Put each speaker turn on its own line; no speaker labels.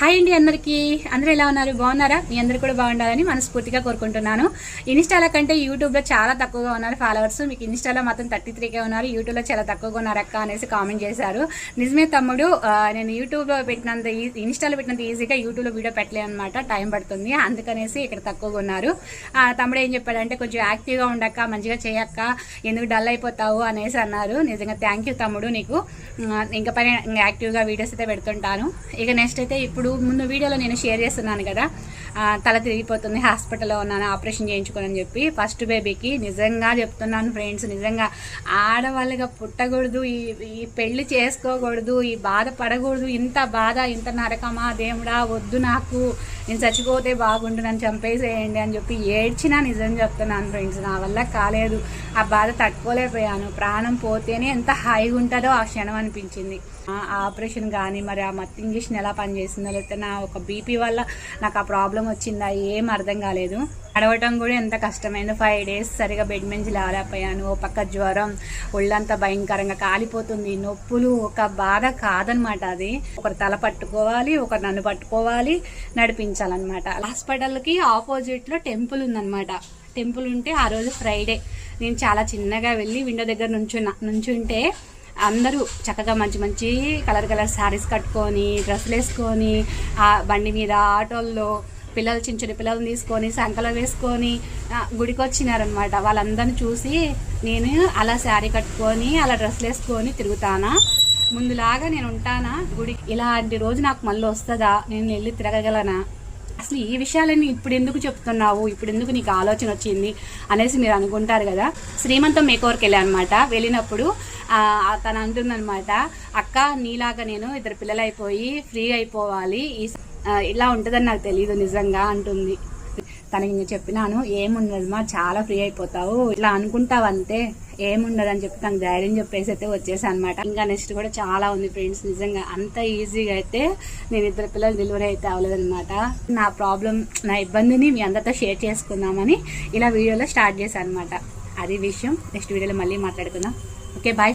Hi అండి అందరికీ. అందరూ ఎలా ఉన్నారు? బాగున్నారా? మీ అందరూ కూడా బాగుండాలని మనస్ఫూర్తిగా కోరుకుంటున్నాను. ఇన్స్టాలో కంటే యూట్యూబ్లో చాలా తక్కువగా ఉన్నారు ఫాలోవర్స్. మీకు ఇన్స్టాలో మాత్రం థర్టీ త్రీకే ఉన్నారు. యూట్యూబ్లో చాలా తక్కువగా ఉన్నారు అక్క అనేసి కామెంట్ చేశారు. నిజమే తమ్ముడు నేను యూట్యూబ్లో పెట్టినంత ఈ- ఇన్స్టాలో పెట్టినంత ఈజీగా యూట్యూబ్లో వీడియో పెట్టలే అనమాట టైం పడుతుంది. అందుకనేసి ఇక్కడ తక్కువగా ఉన్నారు. తమ్ముడు ఏం చెప్పాడంటే కొంచెం యాక్టివ్గా ఉండక్క మంచిగా చేయక్క ఎందుకు డల్ అయిపోతావు? అనేసి అన్నారు. నిజంగా థ్యాంక్ యూ తమ్ముడు నీకు. ఇంకా పైన యాక్టివ్గా వీడియోస్ అయితే పెడుతుంటాను. ఇక నెక్స్ట్ అయితే ఇప్పుడు ముందు వీడియోలో నేను షేర్ చేస్తున్నాను కదా. తల తిరిగిపోతుంది హాస్పిటల్లో ఉన్నాను ఆపరేషన్ చేయించుకోనని చెప్పి ఫస్ట్ బేబీకి నిజంగా చెప్తున్నాను ఫ్రెండ్స్ నిజంగా ఆడవాళ్ళుగా పుట్టకూడదు ఈ ఈ పెళ్ళి చేసుకోకూడదు ఈ బాధ పడకూడదు ఇంత బాధ ఇంత నరకమా దేవుడా వద్దు నాకు నేను చచ్చిపోతే బాగుండు నన్ను చంపేసేయండి అని చెప్పి ఏడ్చినా నిజం చెప్తున్నాను ఫ్రెండ్స్ నా వల్ల కాలేదు. ఆ బాధ తట్టుకోలేకపోయాను ప్రాణం పోతేనే ఎంత హాయిగా ఉంటుందో ఆ క్షణం అనిపించింది. ఆ ఆపరేషన్ కానీ మరి ఆ మత్ ఇంజక్షన్ ఎలా పనిచేసిందో లేకపోతే నా ఒక బీపీ వల్ల నాకు ఆ ప్రాబ్లం వచ్చిందా ఏం అర్థం కాలేదు. నడవటం కూడా ఎంత కష్టమైంది. ఫైవ్ డేస్ సరిగా బెడ్ నుంచి లేవలేకపోయాను ఓ పక్క జ్వరం ఒళ్ళంతా భయంకరంగా కాలిపోతుంది. నొప్పులు ఒక బాధ కాదనమాట అది. ఒకరు తల పట్టుకోవాలి ఒకరు నన్ను పట్టుకోవాలి నడిపించాలన్నమాట. హాస్పిటల్కి ఆపోజిట్లో టెంపుల్ ఉందన్నమాట. టెంపుల్ ఉంటే ఆ రోజు ఫ్రైడే. నేను చాలా చిన్నగా వెళ్ళి విండో దగ్గర నుంచున్నా నుంచుంటే అందరూ చక్కగా మంచి మంచి కలర్ కలర్ శారీస్ కట్టుకొని డ్రెస్సులు వేసుకొని ఆ బండి మీద ఆటోల్లో పిల్లలు చిన్న చిన్న పిల్లలు తీసుకొని సంకలో వేసుకొని గుడికి వచ్చినారనమాట వాళ్ళందరిని చూసి నేను అలా శారీ కట్టుకొని అలా డ్రెస్సులు వేసుకొని తిరుగుతానా? ముందులాగా నేను ఉంటానా గుడికి? ఇలాంటి రోజు నాకు మళ్ళీ వస్తుందా? నేను వెళ్ళి తిరగగలనా? అసలు ఈ విషయాలన్నీ ఇప్పుడు ఎందుకు చెప్తున్నావు? ఇప్పుడు ఎందుకు నీకు ఆలోచన వచ్చింది? అనేసి మీరు అనుకుంటారు కదా. శ్రీమంతం మేకోవర్కి వెళ్ళానమాట. వెళ్ళినప్పుడు తను అంటుందన్నమాట అక్క నీలాగా నేను ఇద్దరు పిల్లలు అయిపోయి ఫ్రీ అయిపోవాలి. ఇలా ఉంటుందని నాకు తెలియదు నిజంగా అంటుంది. తనకి నేను చెప్పినాను ఏముండదమ్మా చాలా ఫ్రీ అయిపోతావు ఇట్లా అనుకుంటావు అంతే ఏముండదు అని చెప్పి తనకు ధైర్యం చెప్పేసి అయితే వచ్చేసా అనమాట ఇంకా నెక్స్ట్ కూడా చాలా ఉంది ఫ్రెండ్స్ నిజంగా అంత ఈజీగా అయితే నేను ఇద్దరు పిల్లలు డెలివరీ అయితే అవ్వలేదన్నమాట. నా ప్రాబ్లం నా ఇబ్బందిని మీ అందరితో షేర్ చేసుకుందామని ఇలా వీడియోలో స్టార్ట్ చేశాను అనమాట అది విషయం. నెక్స్ట్ వీడియోలో మళ్ళీ మాట్లాడుకుందాం. Okay bye